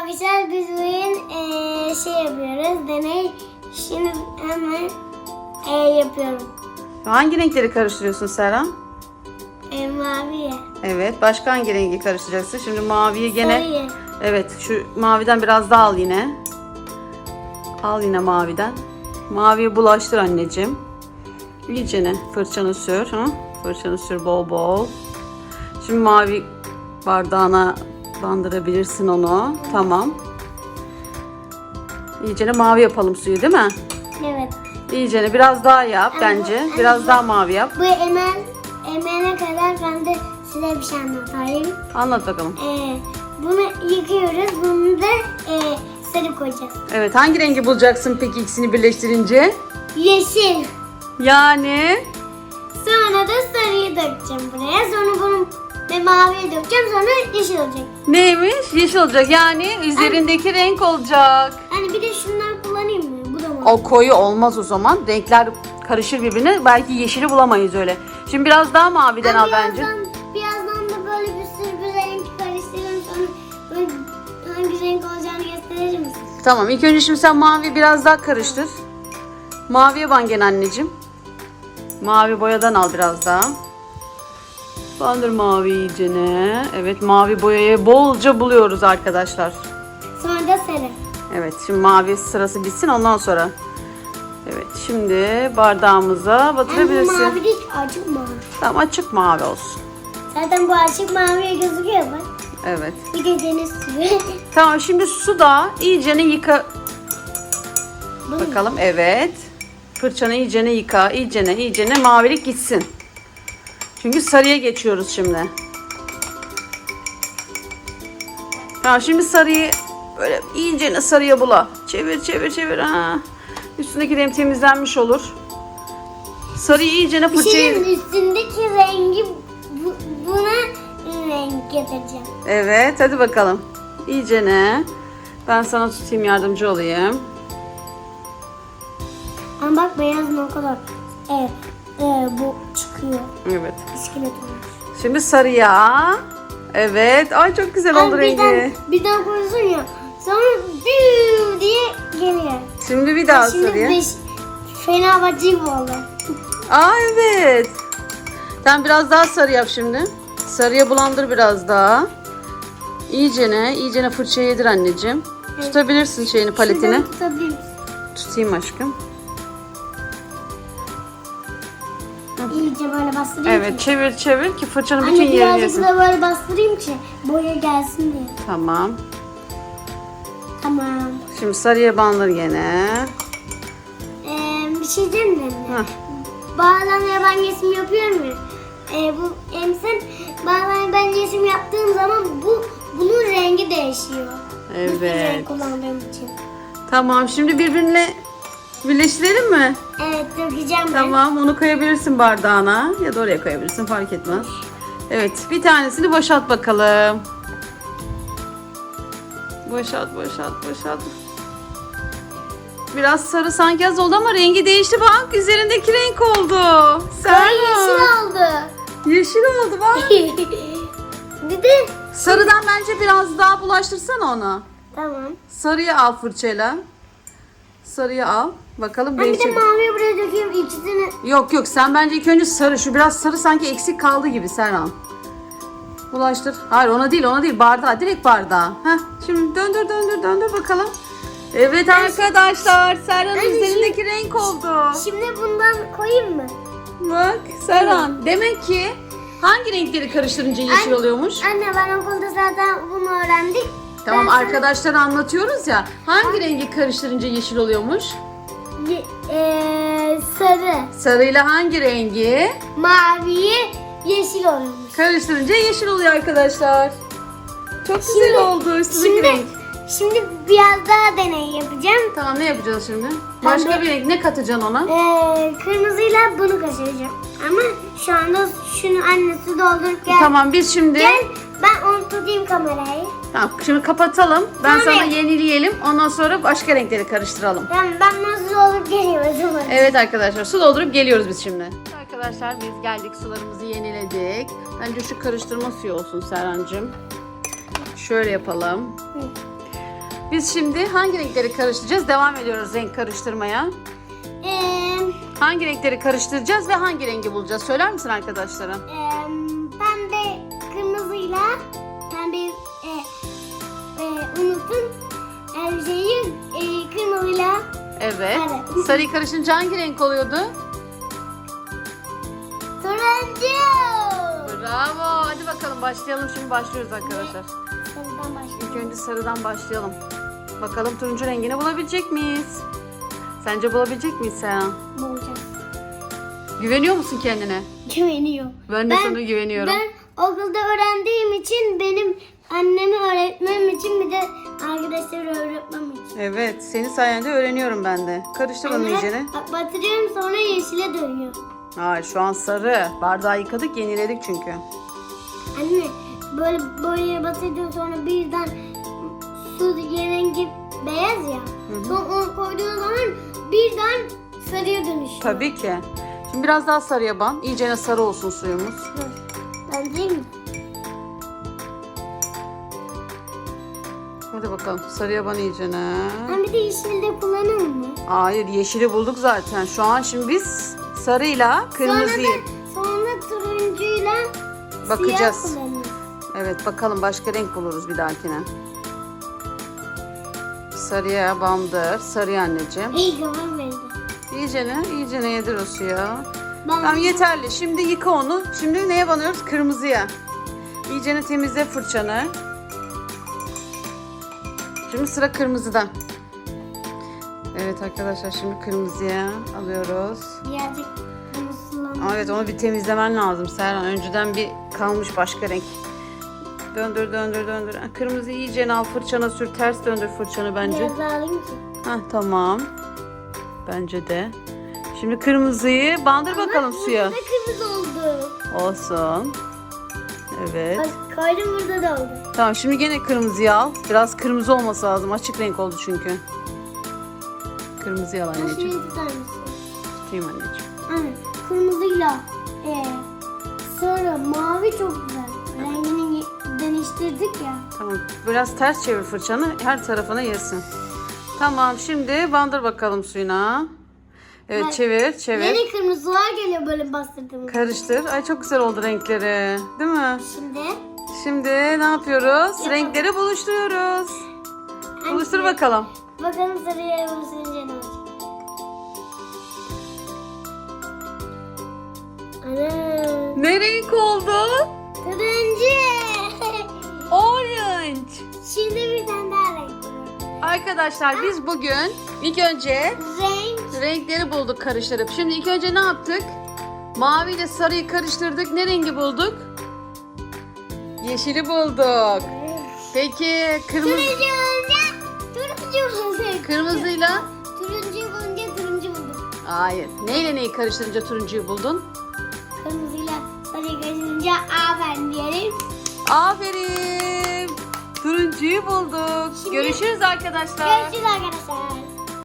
arkadaşlar biz bugün eee, şey yapıyoruz. Deney. Şimdi hemen eee, yapıyorum. Hangi renkleri karıştırıyorsun Serhan? Eee, maviye. Evet. Başka hangi rengi karıştıracaksın? Şimdi maviyi gene... Sarıyı. Evet. Şu maviden biraz daha al yine. Al yine maviden. Maviyi bulaştır anneciğim. İyicene fırçanı sür. Hı? Fırçanı sür bol bol. Şimdi mavi bardağına bandırabilirsin onu. Tamam. İyicene mavi yapalım suyu değil mi? Evet. İyicene biraz daha yap bence. Biraz daha mavi yap. Bu emen emene kadar ben de size bir şey anlatayım. Anlat bakalım. Eee, bunu yıkıyoruz. Bunu da eee sarı koyacağız. Evet hangi rengi bulacaksın peki ikisini birleştirince? Yeşil. Yani Sonra da sarıyı dökeceğim buraya. Sonra bunu ve maviye dökeceğim. Sonra yeşil olacak. neymiş? Yeşil olacak. Yani üzerindeki renk olacak. Hani bir de şundan kullanayım mı? Bu da mı? O koyu olmaz o zaman. Renkler karışır birbirine. Belki yeşili bulamayız öyle. Şimdi biraz daha maviden al bence. birazdan, birazdan da böyle bir sürü bir renk karıştırırım. Sonra böyle hangi renk olacağını gösterir misin? Tamam ilk önce şimdi sen mavi biraz daha karıştır. Maviye bangen anneciğim. Mavi boyadan al biraz daha. Bandır mavi iyicene. Evet mavi boyayı bolca buluyoruz arkadaşlar. Sonra da sarı. Evet şimdi mavi sırası bitsin ondan sonra. Evet şimdi bardağımıza batırabilirsin. mavi değil açık mavi. Tamam açık mavi olsun. Zaten bu açık maviye gözüküyor bak. Evet. Bir de deniz suyu. Tamam şimdi suda iyicene yıka Bu ne? bakalım. Evet. Fırçanı iyicene yıka. iyicene iyicene mavilik gitsin. Çünkü sarıya geçiyoruz şimdi. Tamam şimdi sarıyı böyle iyicene sarıya bula. Çevir çevir çevir. Ha. Üstündeki renk temizlenmiş olur. Sarıyı iyicene Bir şeyin fırçayı... üstündeki rengi bu, buna renk getireceğim. Evet hadi bakalım. İyicene. Ben sana tutayım yardımcı olayım. Ama bak beyaz ne kadar evet, e, bu çıkıyor. Evet. İskelet olmuş. Şimdi sarıya. Evet. Ay çok güzel oldu Ay, rengi. birden, birden koyuyorsun ya. Sonra büyü diye geliyor. Şimdi bir daha Şimdi sarıya. beş, Fenerbahçe gibi oldu. Aa evet. Sen biraz daha sarı yap şimdi. Sarıya bulandır biraz daha. İyicene, iyicene fırçayı yedir anneciğim. Tutabilirsin şeyini paletini. Şuradan? Tutayım aşkım. İyice böyle bastırayım Evet ki. çevir çevir ki fırçanın bütün Anne yerini birazcık yesin. da böyle bastırayım ki boya gelsin diye. Tamam. Tamam. Şimdi sarıya bandır gene. Ee, bir şey diyeyim mi anne? Ben resim yapıyorum ya. Ee, bu emsin bazen ben resim yaptığım zaman bu bunun rengi değişiyor. Bir Evet. renk kullandığım için. Tamam şimdi birbirine birleştirelim mi? Evet dökeceğim ben. Tamam onu koyabilirsin bardağına ya da oraya koyabilirsin fark etmez. Evet bir tanesini boşalt bakalım. Boşalt boşalt boşalt. Biraz sarı sanki az oldu ama rengi değişti bak üzerindeki renk oldu. Ay yeşil oldu. Yeşil oldu bak. bir de Sarıdan bence biraz daha bulaştırsana onu. tamam. Sarıyı al fırçayla. Sarıyı al. Bakalım Ben bir de maviye buraya dökeyim ikisini. Yok yok sen bence ilk önce sarı. Şu biraz sarı sanki eksik kaldı gibi Serhan. Bulaştır. Hayır ona değil ona değil bardağa direkt bardağa. Heh, şimdi döndür döndür döndür bakalım. Evet arkadaşlar Serhan'ın Ben de üzerindeki renk oldu. Şimdi bundan koyayım mı? Bak Serhan demek ki hangi renkleri karıştırınca yeşil Anne- oluyormuş? Anne ben okulda zaten bunu öğrendik. Tamam Ben sana- arkadaşlar anlatıyoruz ya. Hangi rengi karıştırınca yeşil oluyormuş? Eee, sarı, Sarıyla hangi rengi maviyi, yeşil oluyormuş. karıştırınca yeşil oluyor arkadaşlar. Çok güzel Şimdi- oldu üstündeki Şimdi, renk. şimdi biraz daha deney yapacağım. Tamam ne yapacağız şimdi? Başka bir renk ne katacaksın ona? Eee, kırmızıyla bunu kaçıracağım. Ama şu anda şunu annesi doldurup gel. Tamam biz şimdi Gel ben onu tutayım kamerayı. Tamam, şimdi kapatalım. Ben Sonra- sana yenileyelim. Ondan sonra başka renkleri karıştıralım. Ben, ben nasıl doldurup geliyorum o zaman. Evet arkadaşlar su doldurup geliyoruz biz şimdi. Arkadaşlar biz geldik sularımızı yeniledik. Bence şu karıştırma suyu olsun Serhancığım. Şöyle yapalım. Biz şimdi hangi renkleri karıştıracağız? Devam ediyoruz renk karıştırmaya. Ee, Hangi renkleri karıştıracağız ve hangi rengi bulacağız? Söyler misin arkadaşlara? e, Evet. Evet. Sarıyı karışınca hangi renk oluyordu? turuncu. Bravo. Hadi bakalım başlayalım. Şimdi başlıyoruz arkadaşlar. Sarıdan başlayalım. İlk önce sarıdan başlayalım. Bakalım turuncu rengini bulabilecek miyiz? Sence bulabilecek miyiz sen? Bulacağız. Güveniyor musun kendine? Güveniyor. Ben de sana güveniyorum. Ben okulda öğrendiğim için benim annemi öğretmem için bir de arkadaşları öğretmem için. Evet, senin sayende öğreniyorum ben de. Karıştır onu iyicene. bak batırıyorum sonra yeşile dönüyor. Hayır, şu an sarı. Bardağı yıkadık, yeniledik çünkü. Anne böyle böyle batırıyor sonra birden su rengi beyaz ya. Sonra onu koyduğun zaman birden sarıya dönüşüyor. Tabii ki. Şimdi biraz daha sarıya ban. İyicene sarı olsun suyumuz. Dur. Ben değil mi? Hadi bakalım, sarıya ban iyicene. Ben bir de yeşilde kullanalım mı? Hayır, yeşili bulduk zaten. Şu an şimdi biz sarıyla kırmızıyı... Sonra da sonra turuncuyla Bakacağız. siyah. Evet, bakalım başka renk buluruz bir dahakine. Sarıya bandır. Sarıya anneciğim. İyi kafa verdi. İyicene, iyicene yedir o suyu. Ben Tamam yeterli. Şimdi yıka onu. Şimdi neye banıyoruz? Kırmızıya. İyicene temizle fırçanı. Şimdi sıra kırmızıda. Evet arkadaşlar şimdi kırmızıya alıyoruz. birazcık. Aa, Evet onu bir temizlemen lazım Serhan. Önceden bir kalmış başka renk. Döndür döndür döndür. Kırmızı iyice al fırçana sür. Ters döndür fırçanı bence. Biraz daha alayım ki. Hah tamam. Bence de. Şimdi kırmızıyı bandır bakalım suya. Burada kırmızı oldu. Olsun. Evet. Bak koydum burada da oldu. Tamam şimdi gene kırmızıyı al. Biraz kırmızı olması lazım. Açık renk oldu çünkü. Kırmızıyı al anneciğim. şunu tutar mısın? Tutayım anneciğim. Anne kırmızıyla e, sonra mavi çok güzel. Rengini değiştirdik ya. Tamam. Biraz ters çevir fırçanı. Her tarafına yesin. Tamam şimdi bandır bakalım suyuna. Evet Bak, çevir çevir. Yeni kırmızılar geliyor böyle bastırdığımız. Karıştır. Ay çok güzel oldu renkleri. Değil mi? Şimdi Şimdi ne yapıyoruz? Renkleri buluşturuyoruz. Buluştur bakalım. bakalım sarıya basınca ne olacak. Ana. Ne renk oldu? Turuncu. Orange. Şimdi bir tane daha renk. Arkadaşlar biz bugün ilk önce Renk. renkleri bulduk karıştırıp. Şimdi ilk önce ne yaptık? Mavi ile sarıyı karıştırdık. Ne rengi bulduk? Yeşili bulduk. Peki kırmızı Turuncu olunca turuncu bulduk. kırmızıyla? Turuncu bulunca turuncu bulduk. Hayır. Neyle neyi karıştırınca turuncuyu buldun? Kırmızıyla sarıyı karıştırınca aferin diyelim. Aferin. Turuncuyu bulduk. Şimdi- Görüşürüz arkadaşlar. Görüşürüz arkadaşlar.